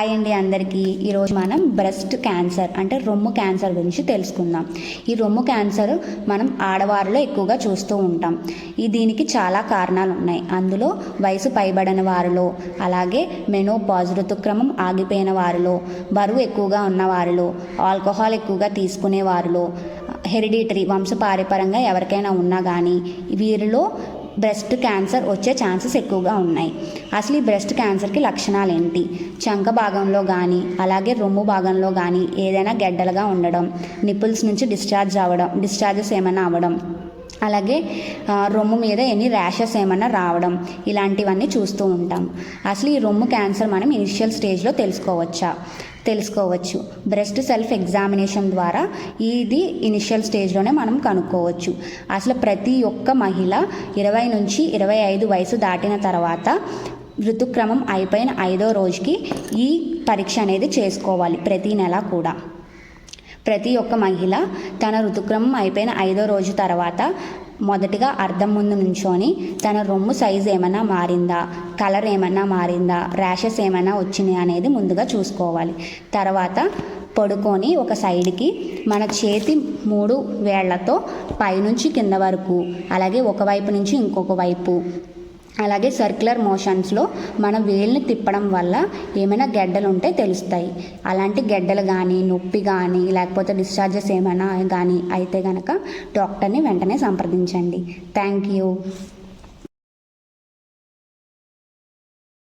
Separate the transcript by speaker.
Speaker 1: Hi అండి అందరికీ. ఈరోజు మనం బ్రెస్ట్ క్యాన్సర్ అంటే రొమ్ము క్యాన్సర్ గురించి తెలుసుకుందాం. ఈ రొమ్ము క్యాన్సర్ మనం ఆడవారిలో ఎక్కువగా చూస్తూ ఉంటాం. ఈ దీనికి చాలా కారణాలు ఉన్నాయి. అందులో వయసు పైబడిన వారిలో అలాగే మెనోపాజ్ ఋతుక్రమం ఆగిపోయిన వారిలో బరువు ఎక్కువగా ఉన్న వారిలో ఆల్కహాల్ ఎక్కువగా తీసుకునే వారిలో హెరిడిటరీ వంశపారిపరంగా ఎవరికైనా ఉన్నా కానీ వీరిలో బ్రెస్ట్ క్యాన్సర్ వచ్చే ఛాన్సెస్ ఎక్కువగా ఉన్నాయి. అసలు ఈ బ్రెస్ట్ క్యాన్సర్కి లక్షణాలు ఏంటి చంక భాగంలో కానీ అలాగే రొమ్ము భాగంలో కానీ ఏదైనా గెడ్డలుగా ఉండడం నిపుల్స్ నుంచి డిశ్చార్జ్ అవ్వడం డిశ్చార్జెస్ ఏమైనా అవ్వడం అలాగే రొమ్ము మీద ఎన్ని ర్యాషెస్ ఏమైనా రావడం ఇలాంటివన్నీ చూస్తూ ఉంటాం. అసలు ఈ రొమ్ము క్యాన్సర్ మనం ఇనిషియల్ స్టేజ్లో తెలుసుకోవచ్చా? తెలుసుకోవచ్చు. బ్రెస్ట్ సెల్ఫ్ ఎగ్జామినేషన్ ద్వారా ఇది ఇనిషియల్ స్టేజ్లోనే మనం కనుక్కోవచ్చు. అసలు ప్రతి ఒక్క మహిళ ఇరవై నుంచి ఇరవై ఐదు వయసు దాటిన తర్వాత ఋతుక్రమం అయిపోయిన ఐదో రోజుకి ఈ పరీక్ష అనేది చేసుకోవాలి ప్రతి నెల కూడా. ప్రతి ఒక్క మహిళ తన ఋతుక్రమం అయిపోయిన ఐదో రోజు తర్వాత మొదటిగా అర్థం ముందు నుంచొని తన రొమ్ము సైజు ఏమైనా మారిందా? కలర్ ఏమైనా మారిందా? ర్యాషెస్ ఏమైనా వచ్చినాయి అనేది ముందుగా చూసుకోవాలి. తర్వాత పడుకొని ఒక సైడ్కి మన చేతి మూడు వేళ్ళతో పైనుంచి కింద వరకు అలాగే ఒక వైపు నుంచి ఇంకొక వైపు అలాగే సర్క్యులర్ మోషన్స్లో మన వేళ్ళని తిప్పడం వల్ల ఏమైనా గెడ్డలు ఉంటే తెలుస్తాయి. అలాంటి గెడ్డలు కానీ నొప్పి కానీ లేకపోతే డిశ్చార్జెస్ ఏమైనా కానీ అయితే కనుక డాక్టర్ని వెంటనే సంప్రదించండి. Thank you